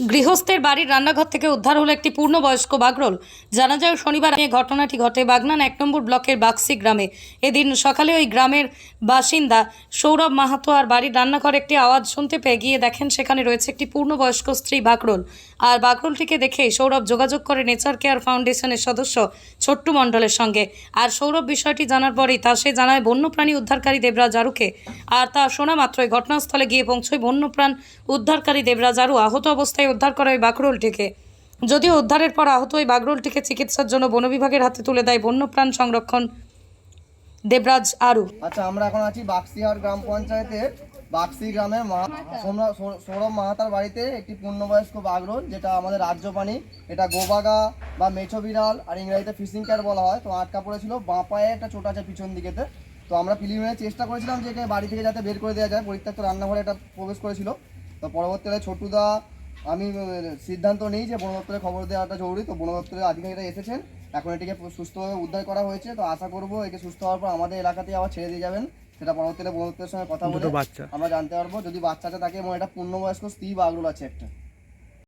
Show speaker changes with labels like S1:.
S1: গৃহস্থের বাড়ির রান্নাঘর থেকে উদ্ধার হলো একটি পূর্ণবয়স্ক বাগরোল। জানা যায়, শনিবার এই ঘটনাটি ঘটে বাগনান এক নম্বর ব্লকের বাক্সি গ্রামে। এদিন সকালে ওই গ্রামের বাসিন্দা সৌরভ মাহাতো আর বাড়ির রান্নাঘরে একটি আওয়াজ শুনতে পেয়ে গিয়ে দেখেন সেখানে রয়েছে একটি পূর্ণবয়স্ক স্ত্রী বাগরোল। আর বাগরোলটিকে দেখে সৌরভ যোগাযোগ করে নেচার কেয়ার ফাউন্ডেশনের সদস্য ছোট্টু মণ্ডলের সঙ্গে। আর সৌরভ বিষয়টি জানার পরেই তা সে জানায়, বন্যপ্রাণী উদ্ধারকারী দেবরাজ আরুকে। আর তা শোনা মাত্রই ঘটনাস্থলে গিয়ে পৌঁছয় বন্যপ্রাণ উদ্ধারকারী দেবরাজ আরু। আহত অবস্থায় উদ্ধার করে ওই বাগরোলটিকে যদিও উদ্ধারের পর আহত ওই বাগরোলটিকে চিকিৎসার জন্য বন বিভাগের হাতে তুলে দেয় বন্যপ্রাণ সংরক্ষণ দেবরাজ আরু।
S2: আচ্ছা আমরা এখন আছি বাক্সিহাট গ্রাম পঞ্চায়েতের বাক্সি গ্রামের সৌরভ মাহাতার বাড়িতে একটি পূর্ণবয়স্ক বাঘরোল যেটা আমাদের রাজ্য প্রাণী এটা গোবাগা বা মেছো বিড়াল, আর ইংরেজিতে ফিশিং ক্যাট বলা হয়। তো আটকা পড়েছিল, বাঁ পায়ে একটা চোট আছে পিছন দিকেতে। তো আমরা প্রিলিমিনারি চেষ্টা করেছিলাম যে বাড়ি থেকে যাতে বের করে দেওয়া যায়। পরিত্যক্ত রান্নাঘরে এটা প্রবেশ করেছিল। তো পরবর্তীকালে ছোটুদা আমি সিদ্ধান্ত নিই যে বন দপ্তরে খবর দেওয়াটা জরুরি তো বন দপ্তরের আধিকারিকরা এসেছেন। এখন এটিকে সুস্থভাবে উদ্ধার করা হয়েছে তো আশা করব একে সুস্থ হওয়ার পর আমাদের এলাকাতেই আবার ছেড়ে দিয়ে যাবেন। সেটা পরবর্তীতে বন দপ্তরের সঙ্গে কথা বলে আমরা জানতে পারব। যদি বাচ্চা আছে তাকে এবং এটা পূর্ণবয়স্ক স্ত্রী বাগরুল আছে একটা।